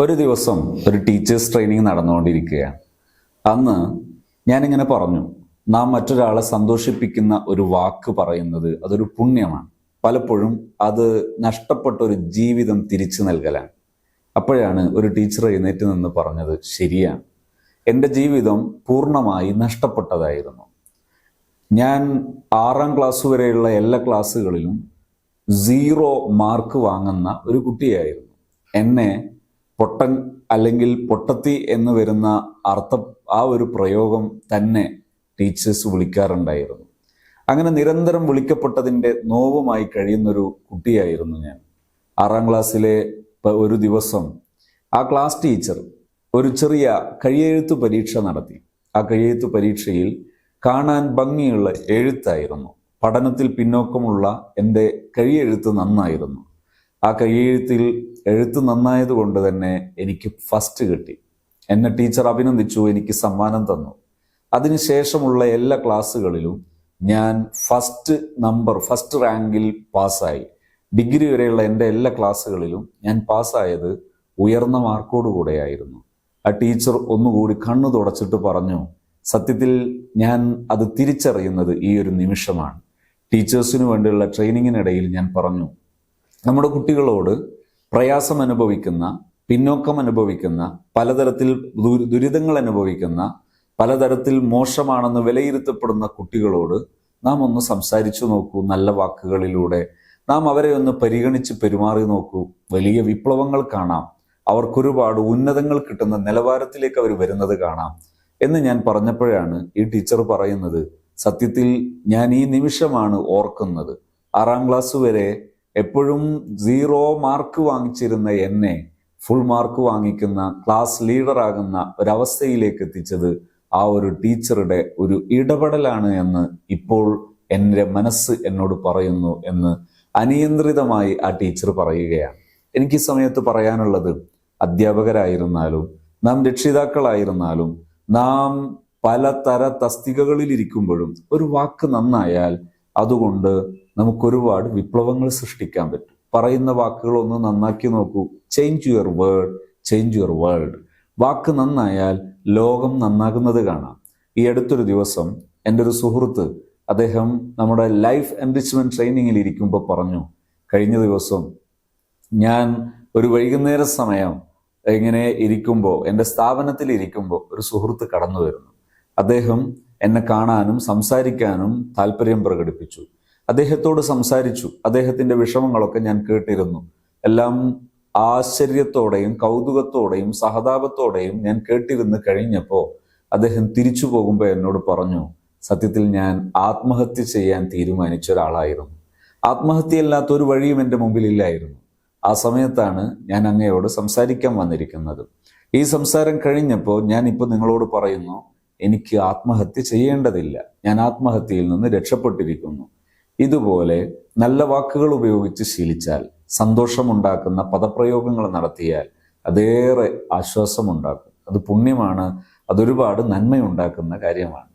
ഒരു ദിവസം ഒരു ടീച്ചേഴ്സ് ട്രെയിനിങ് നടന്നുകൊണ്ടിരിക്കുകയാണ്. അന്ന് ഞാനിങ്ങനെ പറഞ്ഞു നാം മറ്റൊരാളെ സന്തോഷിപ്പിക്കുന്ന ഒരു വാക്ക് പറയുന്നത് അതൊരു പുണ്യമാണ്. പലപ്പോഴും അത് നഷ്ടപ്പെട്ട ഒരു ജീവിതം തിരിച്ചു നൽകലാണ്. അപ്പോഴാണ് ഒരു ടീച്ചർ എഴുന്നേറ്റ് നിന്ന് പറഞ്ഞത് ശരിയാണ്. എന്റെ ജീവിതം പൂർണമായി നഷ്ടപ്പെട്ടതായിരുന്നു. ഞാൻ ആറാം ക്ലാസ് വരെയുള്ള എല്ലാ ക്ലാസ്സുകളിലും സീറോ മാർക്ക് വാങ്ങുന്ന ഒരു കുട്ടിയായിരുന്നു. എന്നെ പൊട്ടൻ അല്ലെങ്കിൽ പൊട്ടത്തി എന്ന് വരുന്ന അർത്ഥ ആ ഒരു പ്രയോഗം തന്നെ ടീച്ചേഴ്സ് വിളിക്കാറുണ്ടായിരുന്നു. അങ്ങനെ നിരന്തരം വിളിക്കപ്പെട്ടതിന്റെ നോവുമായി കഴിയുന്നൊരു കുട്ടിയായിരുന്നു ഞാൻ. ആറാം ക്ലാസ്സിലെ ഒരു ദിവസം ആ ക്ലാസ് ടീച്ചർ ഒരു ചെറിയ കഴിയെഴുത്ത് പരീക്ഷ നടത്തി. ആ കഴിയെഴുത്ത് പരീക്ഷയിൽ കാണാൻ ഭംഗിയുള്ള എഴുത്തായിരുന്നു. പഠനത്തിൽ പിന്നോക്കമുള്ള എന്റെ കഴിയെഴുത്ത് നന്നായിരുന്നു. ആ കൈയെഴുത്തിൽ എഴുത്ത് നന്നായതുകൊണ്ട് തന്നെ എനിക്ക് ഫസ്റ്റ് കിട്ടി. എന്നെ ടീച്ചർ അഭിനന്ദിച്ചു എനിക്ക് സമ്മാനം തന്നു. അതിനുശേഷമുള്ള എല്ലാ ക്ലാസ്സുകളിലും ഞാൻ ഫസ്റ്റ് നമ്പർ ഫസ്റ്റ് റാങ്കിൽ പാസ്സായി. ഡിഗ്രി വരെയുള്ള എന്റെ എല്ലാ ക്ലാസ്സുകളിലും ഞാൻ പാസ്സായത് ഉയർന്ന മാർക്കോടുകൂടെയായിരുന്നു ആ ടീച്ചർ ഒന്നുകൂടി കണ്ണു തുടച്ചിട്ട് പറഞ്ഞു സത്യത്തിൽ ഞാൻ അത് തിരിച്ചറിയുന്നത് ഈ ഒരു നിമിഷമാണ്. ടീച്ചേഴ്സിനു വേണ്ടിയുള്ള ട്രെയിനിങ്ങിനിടയിൽ ഞാൻ പറഞ്ഞു നമ്മുടെ കുട്ടികളോട് പ്രയാസം അനുഭവിക്കുന്ന പിന്നോക്കം അനുഭവിക്കുന്ന പലതരത്തിൽ ദുരി- ദുരിതങ്ങൾ അനുഭവിക്കുന്ന പലതരത്തിൽ മോശമാണെന്ന് വിലയിരുത്തപ്പെടുന്ന കുട്ടികളോട് നാം ഒന്ന് സംസാരിച്ചു നോക്കൂ നല്ല വാക്കുകളിലൂടെ. നാം അവരെ ഒന്ന് പരിഗണിച്ച് പെരുമാറി നോക്കൂ. വലിയ വിപ്ലവങ്ങൾ കാണാം. അവർക്കൊരുപാട് ഉന്നതങ്ങൾ കിട്ടുന്ന നിലവാരത്തിലേക്ക് അവർ വരുന്നത് കാണാം. എന്ന് ഞാൻ പറഞ്ഞപ്പോഴാണ് ഈ ടീച്ചർ പറയുന്നത്. സത്യത്തിൽ ഞാൻ ഈ നിമിഷമാണ് ഓർക്കുന്നത്. ആറാം ക്ലാസ് വരെ എപ്പോഴും സീറോ മാർക്ക് വാങ്ങിച്ചിരുന്ന എന്നെ ഫുൾ മാർക്ക് വാങ്ങിക്കുന്ന ക്ലാസ് ലീഡറാകുന്ന ഒരവസ്ഥയിലേക്ക് എത്തിച്ചത് ആ ഒരു ടീച്ചറുടെ ഒരു ഇടപെടലാണ് എന്ന് ഇപ്പോൾ എന്റെ മനസ്സ് എന്നോട് പറയുന്നു എന്ന് അനിയന്ത്രിതമായി ആ ടീച്ചർ പറയുകയാണ്. എനിക്ക് ഈ സമയത്ത് പറയാനുള്ളത് അധ്യാപകരായിരുന്നാലും നാം രക്ഷിതാക്കളായിരുന്നാലും നാം പലതര തസ്തികകളിൽ ഇരിക്കുമ്പോഴും ഒരു വാക്ക് നന്നായാൽ അതുകൊണ്ട് നമുക്കൊരുപാട് വിപ്ലവങ്ങൾ സൃഷ്ടിക്കാൻ പറ്റും. പറയുന്ന വാക്കുകൾ ഒന്ന് നന്നാക്കി നോക്കൂ. Change your word change your world വാക്ക് നന്നായാൽ ലോകം നന്നാകുന്നത് കാണാം. ഈ അടുത്തൊരു ദിവസം എന്റെ ഒരു സുഹൃത്ത് അദ്ദേഹം നമ്മുടെ ലൈഫ് എൻറിച്ച്മെന്റ് ട്രെയിനിങ്ങിൽ ഇരിക്കുമ്പോൾ പറഞ്ഞു കഴിഞ്ഞ ദിവസം ഞാൻ ഒരു വൈകുന്നേര സമയം ഇങ്ങനെ ഇരിക്കുമ്പോൾ എന്റെ സ്ഥാപനത്തിൽ ഇരിക്കുമ്പോൾ ഒരു സുഹൃത്ത് കടന്നു വരുന്നു അദ്ദേഹം എന്നെ കാണാനും സംസാരിക്കാനും താല്പര്യം പ്രകടിപ്പിച്ചു. അദ്ദേഹത്തോട് സംസാരിച്ചു. അദ്ദേഹത്തിന്റെ വിഷമങ്ങളൊക്കെ ഞാൻ കേട്ടിരുന്നു. എല്ലാം ആശ്ചര്യത്തോടെയും കൗതുകത്തോടെയും സഹതാപത്തോടെയും ഞാൻ കേട്ടിരുന്ന് കഴിഞ്ഞപ്പോൾ അദ്ദേഹം തിരിച്ചു പോകുമ്പോൾ എന്നോട് പറഞ്ഞു സത്യത്തിൽ ഞാൻ ആത്മഹത്യ ചെയ്യാൻ തീരുമാനിച്ച ഒരാളായിരുന്നു. ആത്മഹത്യയല്ലാത്ത ഒരു വഴിയും എന്റെ മുമ്പിലില്ലായിരുന്നു. ആ സമയത്താണ് ഞാൻ അങ്ങയോട് സംസാരിക്കാൻ വന്നിരിക്കുന്നത്. ഈ സംസാരം കഴിഞ്ഞപ്പോൾ ഞാൻ ഇപ്പോൾ നിങ്ങളോട് പറയുന്നു എനിക്ക് ആത്മഹത്യ ചെയ്യേണ്ടതില്ല. ഞാൻ ആത്മഹത്യയിൽ നിന്ന് രക്ഷപ്പെട്ടിരിക്കുന്നു. ഇതുപോലെ നല്ല വാക്കുകൾ ഉപയോഗിച്ച് ശീലിച്ചാൽ സന്തോഷമുണ്ടാക്കുന്ന പദപ്രയോഗങ്ങൾ നടത്തിയാൽ അതേറെ ആശ്വാസമുണ്ടാക്കും. അത് പുണ്യമാണ്. അതൊരുപാട് നന്മയുണ്ടാക്കുന്ന കാര്യമാണ്.